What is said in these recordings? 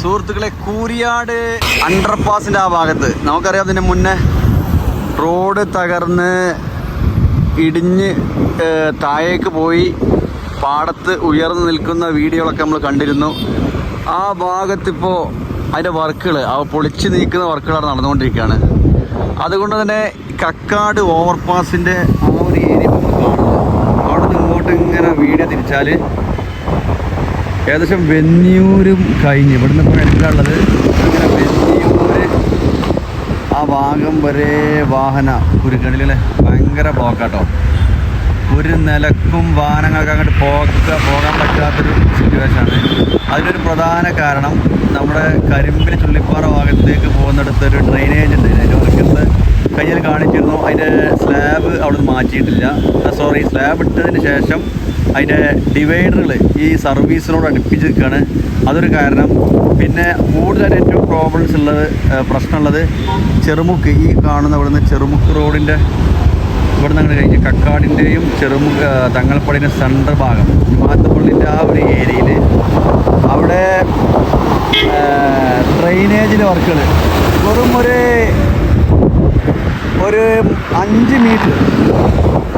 സുഹൃത്തുക്കളെ കൂരിയാട് അണ്ടർപാസിന്റെ ആ ഭാഗത്ത്. നമുക്കറിയാം അതിന് മുന്നേ റോഡ് തകർന്ന് ഇടിഞ്ഞ് താഴേക്ക് പോയി പാടത്ത് ഉയർന്നു നിൽക്കുന്ന വീഡിയോകളൊക്കെ നമ്മൾ കണ്ടിരുന്നു. ആ ഭാഗത്തിപ്പോൾ അതിന്റെ വർക്കുകൾ ആ പൊളിച്ച് നീക്കുന്ന വർക്കുകളാണ് നടന്നുകൊണ്ടിരിക്കുകയാണ്. അതുകൊണ്ട് തന്നെ കക്കാട് ഓവർപാസിന്റെ ആ ഒരു ഏരിയ നമ്മൾ കാണുന്നു അവിടെ നിന്ന് ഇങ്ങോട്ട് ഇങ്ങനെ വീഡിയോ തിരിച്ചാൽ ഏകദേശം വെന്നിയൂരും കഴിഞ്ഞ്. ഇവിടുന്ന് ഇപ്പോൾ എടുക്കാനുള്ളത് അങ്ങനെ വെന്നിയൂര് ആ ഭാഗം വരെ വാഹന കുരുക്കണിലെ ഭയങ്കര ബ്ലോക്കാട്ടോ. ഒരു നിലക്കും വാഹനങ്ങൾക്ക് അങ്ങോട്ട് പോക്ക പോകാൻ പറ്റാത്തൊരു സിറ്റുവേഷനാണ് അതിനൊരു പ്രധാന കാരണം നമ്മുടെ കരിമ്പിൽ ചുള്ളിപ്പാറ ഭാഗത്തേക്ക് പോകുന്നിടത്ത് ഒരു ഡ്രെയിനേജ് ഉണ്ട്. അതിന്റെ വർക്കത്ത് കഴിഞ്ഞാൽ കാണിച്ചിരുന്നു. അതിന്റെ സ്ലാബ് അവിടെ നിന്ന് മാറ്റിയിട്ടില്ല സോറി സ്ലാബ് ഇട്ടതിന് ശേഷം അതിന്റെ ഡിവൈഡറുകൾ ഈ സർവീസിനോട് അടുപ്പിച്ച് നിൽക്കുകയാണ് അതൊരു കാരണം. പിന്നെ കൂടുതൽ ഏറ്റവും പ്രോബ്ലംസ് ഉള്ളത് പ്രശ്നമുള്ളത് ചെറുമുക്ക്. ഈ കാണുന്ന ഇവിടുന്ന് ചെറുമുക്ക് റോഡിന്റെ ഇവിടെ നിന്ന് കഴിഞ്ഞ് കക്കാടിന്റെയും ചെറുമു തങ്ങൾപ്പടിന്റെ സെൻട്രൽ ഭാഗം മാത്തപ്പള്ളിന്റെ ആ ഒരു ഏരിയയിൽ അവിടെ ഡ്രെയിനേജിലെ വർക്കുകൾ വെറും ഒരു ഒരു അഞ്ച് മീറ്റർ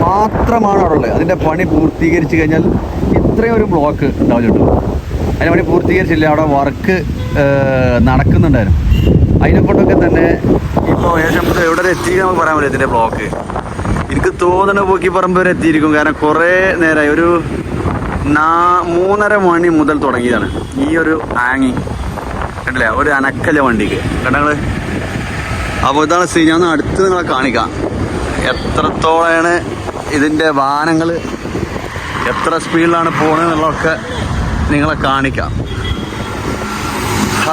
മാത്രമാണ് അവിടെ ഉള്ളത്. അതിന്റെ പണി പൂർത്തീകരിച്ച് കഴിഞ്ഞാൽ ഇത്രയും ഒരു ബ്ലോക്ക് ഉണ്ടാവില്ല കേട്ടോ അതിന്റെ പണി പൂർത്തീകരിച്ചില്ല. അവിടെ വർക്ക് നടക്കുന്നുണ്ടായിരുന്നു. അതിനെ കൊണ്ടൊക്കെ തന്നെ ഇപ്പോൾ ഏകദേശം എവിടെ വരെ എത്തി നമുക്ക് പറയാൻ പറ്റില്ല ഇതിന്റെ ബ്ലോക്ക് എനിക്ക് തോന്നുന്ന പോക്കിപ്പറമ്പ് വരെ എത്തിയിരിക്കും. കാരണം കുറേ നേരമായി. ഒരു നാ മൂന്നര മണി മുതൽ തുടങ്ങിയതാണ് ഈ ഒരു ആങ്ങി കണ്ടില്ലേ? ഒരു അനക്കല വണ്ടിക്ക്. കണ്ടങ്ങൾ അപ്പോൾ ഇതാണ് സീൻ ഞാൻ അടുത്ത് നിങ്ങളെ കാണിക്കാം. എത്രത്തോളമാണ് ഇതിന്റെ വാഹനങ്ങൾ എത്ര സ്പീഡിലാണ് പോകുന്നത് എന്നുള്ളതൊക്കെ നിങ്ങളെ കാണിക്കാം.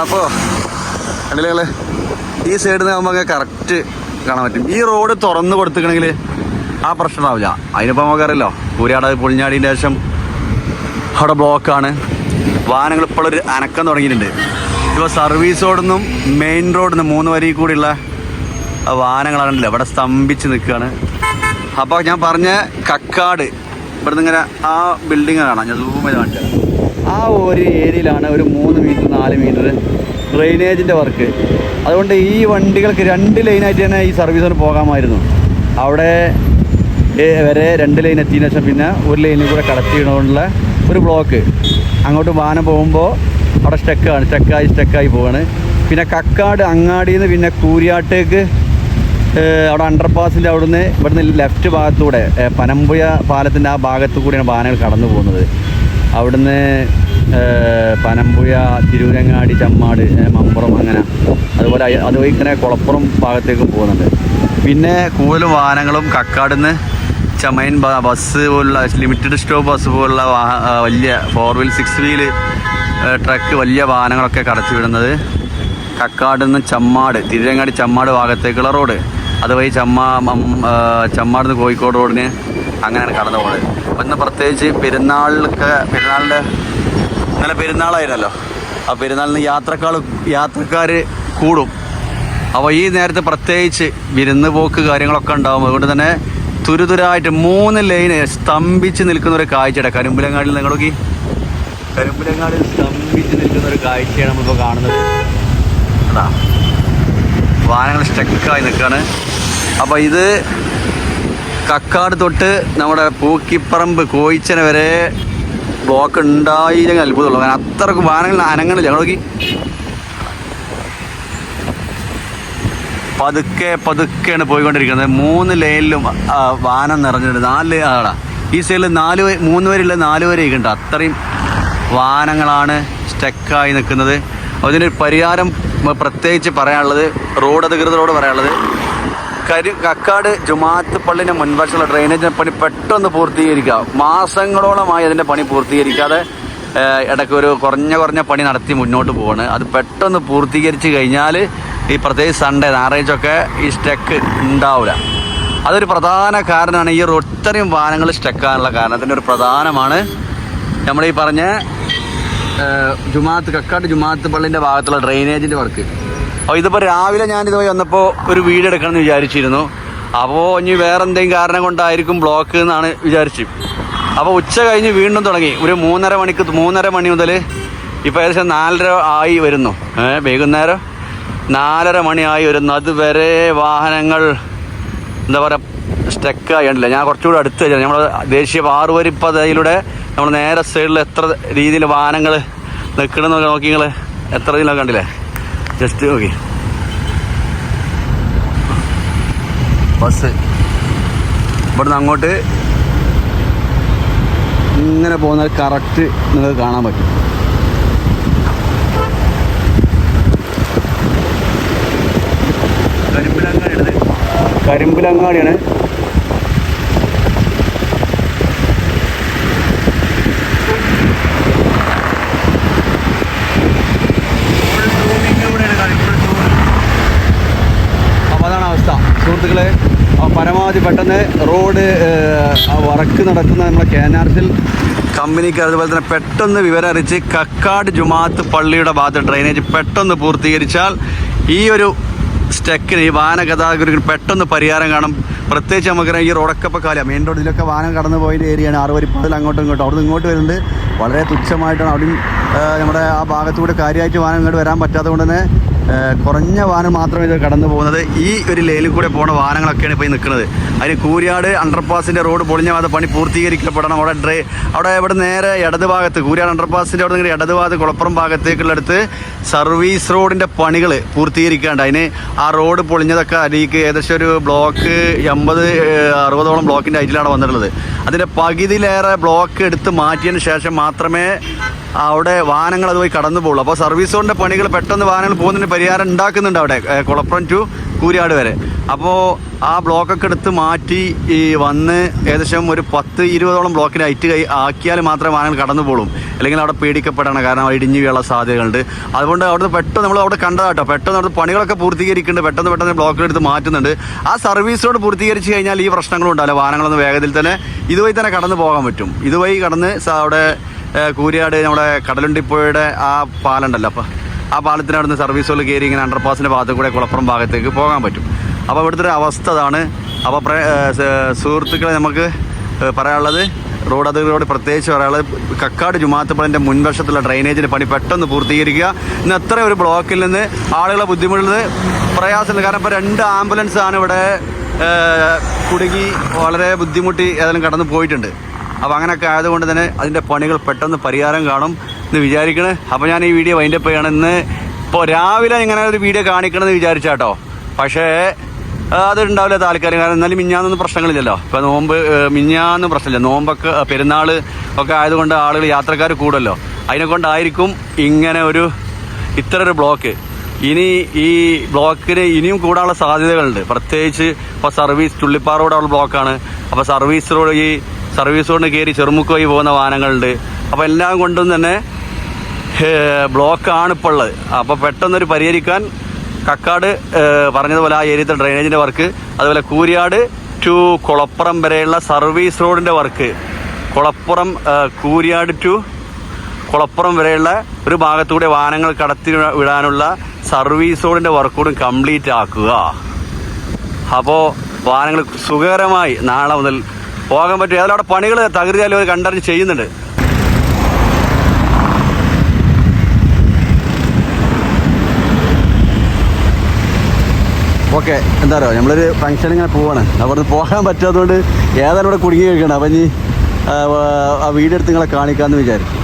അപ്പോൾ കണ്ടില്ലേ? ഈ സൈഡിൽ നിന്ന് നമുക്ക് കറക്റ്റ് കാണാൻ പറ്റും. ഈ റോഡ് തുറന്ന് കൊടുത്തിക്കണമെങ്കിൽ ആ പ്രശ്നം ഉണ്ടാവില്ല അതിനിപ്പോൾ നമുക്കറിയാലോ കൂരിയാട് പുളിഞ്ഞാടിന്റെ ശേഷം അവിടെ ബ്ലോക്കാണ് വാഹനങ്ങൾ ഇപ്പോഴൊരു അനക്കം തുടങ്ങിയിട്ടുണ്ട്. ഇപ്പോൾ സർവീസ് റോഡിൽ നിന്നും മെയിൻ റോഡിൽ നിന്ന് മൂന്ന് വരി കൂടിയുള്ള വാഹനങ്ങളാണല്ലോ അവിടെ സ്തംഭിച്ച് നിൽക്കുകയാണ്. അപ്പോൾ ഞാൻ പറഞ്ഞ കക്കാട് ഇവിടുന്ന് ഇങ്ങനെ ആ ബിൽഡിംഗ് കാണാം. ഞാൻ സൂം കാണിച്ചത് ആ ഒരു ഏരിയയിലാണ് ഒരു മൂന്ന് മീറ്റർ നാല് മീറ്റർ ഡ്രെയിനേജിന്റെ വർക്ക് അതുകൊണ്ട് ഈ വണ്ടികൾക്ക് രണ്ട് ലൈനായിട്ട് തന്നെ ഈ സർവീസിന് പോകാമായിരുന്നു. അവിടെ വരെ രണ്ട് ലൈൻ എത്തിയതിനു ശേഷം പിന്നെ ഒരു ലൈനിൽ കൂടെ കടത്തിയിടുകൊണ്ടുള്ള ഒരു ബ്ലോക്ക് അങ്ങോട്ട് വാഹനം പോകുമ്പോൾ അവിടെ സ്റ്റെക്കാണ് സ്റ്റെക്കായി സ്റ്റെക്കായി പോവാണ്. പിന്നെ കക്കാട് അങ്ങാടിയിൽ നിന്ന് പിന്നെ കൂരിയാട്ടേക്ക് അവിടെ അണ്ടർപാസിന്റെ അവിടുന്ന് ഇവിടുന്ന് ലെഫ്റ്റ് ഭാഗത്തൂടെ പനമ്പുഴ പാലത്തിന്റെ ആ ഭാഗത്തു കൂടിയാണ് വാഹനങ്ങൾ കടന്നു പോകുന്നത്. അവിടുന്ന് പനമ്പുഴ തിരൂരങ്ങാടി ചമ്മാട് മമ്പുറം അങ്ങനെ അതുപോലെ അതുപോലെ അത് ഇങ്ങനെ കുളപ്പുറം ഭാഗത്തേക്ക് പോകുന്നുണ്ട്. പിന്നെ കൂടുതൽ വാഹനങ്ങളും കക്കാടുന്ന് ചമയൻ ബസ് പോലുള്ള ലിമിറ്റഡ് സ്റ്റോപ്പ് ബസ് പോലുള്ള വലിയ four wheel six wheel truck വലിയ വാഹനങ്ങളൊക്കെ കടത്തി വിടുന്നത് കക്കാട് നിന്ന് ചമ്മാട് തിരുരങ്ങാടി ചമ്മാട് ഭാഗത്തേക്കുള്ള റോഡ് അതുവഴി ചമ്മ ചമ്മാടുന്ന് കോഴിക്കോട് റോഡിന് അങ്ങനെയാണ് കടന്നു പോകുന്നത് അപ്പം ഇന്ന് പ്രത്യേകിച്ച് പെരുന്നാളിലൊക്കെ പെരുന്നാളിന്റെ ഇന്നലെ പെരുന്നാളായിരുന്നല്ലോ. ആ പെരുന്നാളിന് യാത്രക്കാൾ യാത്രക്കാർ കൂടും. അപ്പോൾ ഈ നേരത്തെ പ്രത്യേകിച്ച് വിരുന്ന് പോക്ക് കാര്യങ്ങളൊക്കെ ഉണ്ടാകും അതുകൊണ്ട് തന്നെ തുരുതുരായിട്ട് മൂന്ന് ലൈന് സ്തംഭിച്ച് നിൽക്കുന്ന ഒരു കാഴ്ചയുടെ കരിമ്പുലങ്ങാടിൽ നിങ്ങൾ നോക്കി കരിമ്പുലങ്ങാടിൽ സ്തംഭിച്ച് നിൽക്കുന്ന ഒരു കാഴ്ചയാണ് നമ്മളിപ്പോൾ കാണുന്നത്. അതാ. വാഹനങ്ങൾ സ്റ്റക്കായി നിൽക്കുകയാണ്. അപ്പോൾ ഇത് കക്കാട് തൊട്ട് നമ്മുടെ പൂക്കിപ്പറമ്പ് കോയിച്ചന വരെ ബ്ലോക്ക് ഉണ്ടായില്ലെങ്കിൽ അത്ഭുതമുള്ളൂ. കാരണം അത്രയ്ക്ക് വാഹനങ്ങൾ അനങ്ങണില്ല. നോക്കി. പതുക്കെ പതുക്കെയാണ് പോയിക്കൊണ്ടിരിക്കുന്നത്. മൂന്ന് ലൈനിലും വാഹനം നിറഞ്ഞിട്ടുണ്ട്. നാല് ആളാ ഈ സൈഡിൽ നാല് മൂന്ന് വരെയുള്ള നാല് വരെ ഉണ്ട് അത്രയും വാഹനങ്ങളാണ് സ്റ്റക്കായി നിൽക്കുന്നത്. അതിനൊരു പരിഹാരം പ്രത്യേകിച്ച് പറയാനുള്ളത് റോഡ് അധികൃതരോട് പറയാനുള്ളത് കരി കക്കാട് ജുമാത്ത് പള്ളിന്റെ മുൻവശമുള്ള ഡ്രെയിനേജിന്റെ പണി പെട്ടെന്ന് പൂർത്തീകരിക്കുക. മാസങ്ങളോളമായി അതിന്റെ പണി പൂർത്തീകരിക്കാതെ ഇടയ്ക്ക് ഒരു കുറഞ്ഞ കുറഞ്ഞ പണി നടത്തി മുന്നോട്ട് പോവാണ്. അത് പെട്ടെന്ന് പൂർത്തീകരിച്ച് കഴിഞ്ഞാൽ ഈ പ്രത്യേകിച്ച് സൺഡേ ഞായറാഴ്ചയൊക്കെ ഈ സ്റ്റെക്ക് ഉണ്ടാവില്ല അതൊരു പ്രധാന കാരണമാണ്. ഈ ഒരു ഇത്രയും വാഹനങ്ങൾ സ്റ്റെക്കാനുള്ള കാരണത്തിന്റെ ഒരു പ്രധാനമാണ്. നമ്മൾ ഈ പറഞ്ഞ ജുമാത്ത് കക്കാട് ജുമാത്ത് പള്ളിന്റെ ഭാഗത്തുള്ള ഡ്രെയിനേജിന്റെ വർക്ക്. അപ്പോൾ ഇതിപ്പോൾ രാവിലെ ഞാൻ പോയി വന്നപ്പോൾ ഒരു വീഡിയോ എടുക്കണമെന്ന് വിചാരിച്ചിരുന്നു. അപ്പോൾ ഇനി വേറെ എന്തെങ്കിലും കാരണം കൊണ്ടായിരിക്കും ബ്ലോക്ക് എന്നാണ് വിചാരിച്ചു. അപ്പോൾ ഉച്ച കഴിഞ്ഞ് വീണ്ടും തുടങ്ങി. ഒരു മൂന്നര മണിക്ക് മൂന്നര മണി മുതൽ ഇപ്പോൾ ഏകദേശം നാലര ആയി വരുന്നു. വൈകുന്നേരം നാലര മണിയായി വരുന്നു. അതുവരെ വാഹനങ്ങൾ എന്താ പറയുക സ്റ്റക്കായിട്ടില്ല ഞാൻ കുറച്ചുകൂടി അടുത്ത് നമ്മുടെ ദേശീയ ആറുവരിപ്പതയിലൂടെ നമ്മൾ നേരെ സൈഡിൽ എത്ര രീതിയിൽ വാഹനങ്ങൾ നിൽക്കണമെന്നൊക്കെ നോക്കി നിങ്ങൾ എത്ര ഇതിലൊക്കെ കണ്ടില്ലേ? ജസ്റ്റ് നോക്കി. ബസ് ഇവിടുന്ന് അങ്ങോട്ട് ഇങ്ങനെ പോകുന്നത് കറക്റ്റ് നിങ്ങൾക്ക് കാണാൻ പറ്റും. കരിമ്പിലങ്ങാടിയാണ് കരിമ്പിലങ്ങാടിയാണ് അപ്പോൾ അതാണ് അവസ്ഥ സുഹൃത്തുക്കളെ ആ പരമാവധി പെട്ടെന്ന് റോഡ് വറക്ക് നടക്കുന്ന നമ്മുടെ കെ എൻ ആർ കമ്പനിക്ക് അതുപോലെ തന്നെ പെട്ടെന്ന് വിവരം അറിയിച്ച് കക്കാട് ജുമാത്ത് പള്ളിയുടെ ഭാഗത്ത് ഡ്രെയിനേജ് പെട്ടെന്ന് പൂർത്തീകരിച്ചാൽ ഈ ഒരു സ്റ്റെക്കിന് ഈ വാഹന ഗതാഗതത്തിന് പെട്ടെന്ന് പരിഹാരം കാണും. പ്രത്യേകിച്ച് നമുക്കറിയാം ഈ റോഡൊക്കെ ഇപ്പോൾ കാലം മെയിൻ റോഡിലൊക്കെ വാഹനം കടന്നു പോയ ഏരിയയാണ്. ആറുവരിപ്പാതിൽ അങ്ങോട്ടും ഇങ്ങോട്ടും. അവിടെ ഇങ്ങോട്ട് വരുന്നത് വളരെ തുച്ഛമായിട്ടാണ്. അവിടെയും നമ്മുടെ ആ ഭാഗത്തൂടെ കാര്യമായിട്ട് വാഹനം ഇങ്ങോട്ട് വരാൻ പറ്റാത്തത് കൊണ്ട് തന്നെ കുറഞ്ഞ വാഹനം മാത്രമേ ഇത് കടന്നു പോകുന്നത്. ഈ ഒരു ലെയിലിൽ കൂടെ പോകുന്ന വാഹനങ്ങളൊക്കെയാണ് ഇപ്പോൾ നിൽക്കുന്നത്. അതിന് കൂരിയാട് അണ്ടർപാസിന്റെ റോഡ് പൊളിഞ്ഞ ഭാഗത്ത് പണി പൂർത്തീകരിക്കപ്പെടണം. അവിടെ ഡ്രൈ അവിടെ ഇവിടെ നേരെ ഇടത് ഭാഗത്ത് കൂരിയാട് അണ്ടർപാസിന്റെ അവിടെ നിന്ന് ഇടത് ഭാഗത്ത് കുളപ്പുറം ഭാഗത്തേക്കുള്ള അടുത്ത് സർവീസ് റോഡിന്റെ പണികൾ പൂർത്തീകരിക്കാണ്ട്. അതിന് ആ റോഡ് പൊളിഞ്ഞതൊക്കെ അടിയിക്ക് ഏകദേശം ഒരു ബ്ലോക്ക് എൺപത് അറുപതോളം ബ്ലോക്കിന്റെ ഹൈറ്റിലാണ് വന്നിട്ടുള്ളത്. അതിന്റെ പകുതിയിലേറെ ബ്ലോക്ക് എടുത്ത് മാറ്റിയതിന് ശേഷം മാത്രമേ അവിടെ വാഹനങ്ങൾ അതുവഴി കടന്നു പോകുള്ളൂ. അപ്പോൾ സർവീസ് റോഡിന്റെ പണികൾ പെട്ടെന്ന് വാഹനങ്ങൾ പോകുന്നതിന് പരിഹാരം ഉണ്ടാക്കുന്നുണ്ട് അവിടെ കുളപ്പുറം ടു കൂരിയാട് വരെ. അപ്പോൾ ആ ബ്ലോക്കൊക്കെ എടുത്ത് മാറ്റി ഈ വന്ന് ഏകദേശം ഒരു പത്ത് ഇരുപതോളം ബ്ലോക്കിന് ഹൈറ്റ് കൈ ആക്കിയാൽ മാത്രമേ വാഹനങ്ങൾ കടന്നു പോകും അല്ലെങ്കിൽ അവിടെ പേടിക്കപ്പെടണം കാരണം അവിടെ ഇടിഞ്ഞു വീഴാനുള്ള സാധ്യതകളുണ്ട്. അതുകൊണ്ട് അവിടുന്ന് പെട്ടെന്ന് നമ്മൾ അവിടെ കണ്ടതാട്ടോ. പെട്ടെന്ന് അവിടുത്തെ പണികളൊക്കെ പൂർത്തീകരിക്കുന്നുണ്ട്. പെട്ടെന്ന് പെട്ടെന്ന് ബ്ലോക്കിലെടുത്ത് മാറ്റുന്നുണ്ട്. ആ സർവീസ് പൂർത്തീകരിച്ച് കഴിഞ്ഞാൽ ഈ പ്രശ്നങ്ങളും ഉണ്ടാവില്ല വാഹനങ്ങളൊന്നും വേഗത്തിൽ തന്നെ ഇതുവഴി തന്നെ കടന്നു പോകാൻ പറ്റും. ഇതുവഴി കടന്ന് അവിടെ കൂരിയാട് നമ്മുടെ കടലുണ്ടിപ്പുഴയുടെ ആ പാലുണ്ടല്ലോ. അപ്പോൾ ആ പാലത്തിന് അവിടുന്ന് സർവീസുകൾ കയറി ഇങ്ങനെ അണ്ടർപാസിന്റെ ഭാഗത്ത് കൂടെ കുളപ്പുറം ഭാഗത്തേക്ക് പോകാൻ പറ്റും. അപ്പോൾ ഇവിടുത്തെ ഒരു അവസ്ഥ അതാണ്. അപ്പോൾ സുഹൃത്തുക്കളെ നമുക്ക് പറയാനുള്ളത് റോഡ് അധികൃതരോട് പ്രത്യേകിച്ച് പറയാനുള്ളത് കക്കാട് ജുമാത്തപ്പളിന്റെ മുൻവശത്തുള്ള ഡ്രൈനേജിന്റെ പണി പെട്ടെന്ന് പൂർത്തീകരിക്കുക. ഇന്ന് എത്ര ഒരു ബ്ലോക്കിൽ നിന്ന് ആളുകളെ ബുദ്ധിമുട്ടുന്നത് പ്രയാസമില്ല കാരണം ഇപ്പോൾ രണ്ട് ആംബുലൻസാണ് ഇവിടെ കുടുങ്ങി വളരെ ബുദ്ധിമുട്ടി ഏതായാലും കടന്നു പോയിട്ടുണ്ട്. അപ്പോൾ അങ്ങനെയൊക്കെ ആയതുകൊണ്ട് തന്നെ അതിന്റെ പണികൾ പെട്ടെന്ന് പരിഹാരം കാണും എന്ന് വിചാരിക്കണേ. അപ്പോൾ ഞാൻ ഈ വീഡിയോ വൈൻഡപ്പ് ചെയ്യണം. ഇന്ന് ഇപ്പോൾ രാവിലെ ഇങ്ങനെ ഒരു വീഡിയോ കാണിക്കണമെന്ന് വിചാരിച്ചാട്ടോ. പക്ഷേ അതുണ്ടാവില്ല താൽക്കാലികം. കാരണം എന്നാലും മിഞ്ഞാന്നൊന്നും പ്രശ്നങ്ങളില്ലല്ലോ. ഇപ്പോൾ നോമ്പ് മിഞ്ഞാന്ന് പ്രശ്നമില്ല. നോമ്പൊക്കെ പെരുന്നാൾ ഒക്കെ ആയതുകൊണ്ട് ആളുകൾ യാത്രക്കാർ കൂടുമല്ലോ. അതിനെ കൊണ്ടായിരിക്കും ഇങ്ങനെ ഒരു ഇത്ര ഒരു ബ്ലോക്ക്. ഇനി ഈ ബ്ലോക്കിന് ഇനിയും കൂടാനുള്ള സാധ്യതകളുണ്ട്. പ്രത്യേകിച്ച് ഇപ്പോൾ സർവീസ് തുള്ളിപ്പാറോടുള്ള ബ്ലോക്കാണ്. അപ്പോൾ സർവീസ് റോഡ് ഈ സർവീസ് കൊണ്ട് കയറി ചെറുമുക്ക് പോകുന്ന വാഹനങ്ങളുണ്ട്. അപ്പോൾ എല്ലാം കൊണ്ടും തന്നെ ബ്ലോക്കാണ് ഇപ്പോൾ ഉള്ളത്. അപ്പോൾ പെട്ടെന്നൊരു പരിഹരിക്കാൻ കക്കാട് പറഞ്ഞതുപോലെ ആ ഏരിയത്തെ ഡ്രെയിനേജിന്റെ വർക്ക് അതുപോലെ കൂരിയാട് ടു കുളപ്പുറം വരെയുള്ള സർവീസ് റോഡിന്റെ വർക്ക്. കുളപ്പുറം കൂരിയാട് ടു കുളപ്പുറം വരെയുള്ള ഒരു ഭാഗത്തൂടെ വാഹനങ്ങൾ കടത്തി വിടാനുള്ള സർവീസ് റോഡിന്റെ വർക്കൂടും കംപ്ലീറ്റ് ആക്കുക. അപ്പോൾ വാഹനങ്ങൾ സുഖകരമായി നാളെ മുതൽ പോകാൻ പറ്റും. ഏതായാലും അവിടെ പണികൾ തകൃതിയാലും അവർ കണ്ടറിഞ്ഞ് ചെയ്യുന്നുണ്ട്. ഓക്കെ എന്താ പറയുക നമ്മളൊരു ഫംഗ്ഷൻ ഇങ്ങനെ പോവാണ്. അവിടെ പോകാൻ പറ്റാത്തതുകൊണ്ട് ഏതായാലും ഇവിടെ കുടുങ്ങി കഴിക്കണം അപ്പം ഇനി ആ, വീടെടുത്ത് നിങ്ങളെ കാണിക്കാമെന്ന് വിചാരിച്ചു.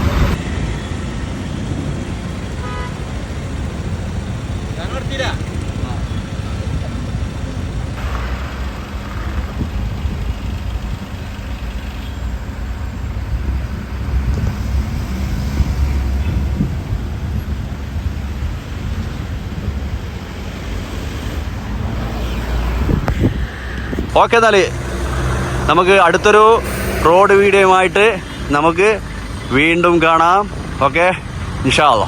ഓക്കെ എന്നാൽ നമുക്ക് അടുത്തൊരു റോഡ് വീഡിയോയുമായിട്ട് നമുക്ക് വീണ്ടും കാണാം. ഓക്കെ? നിഷാദ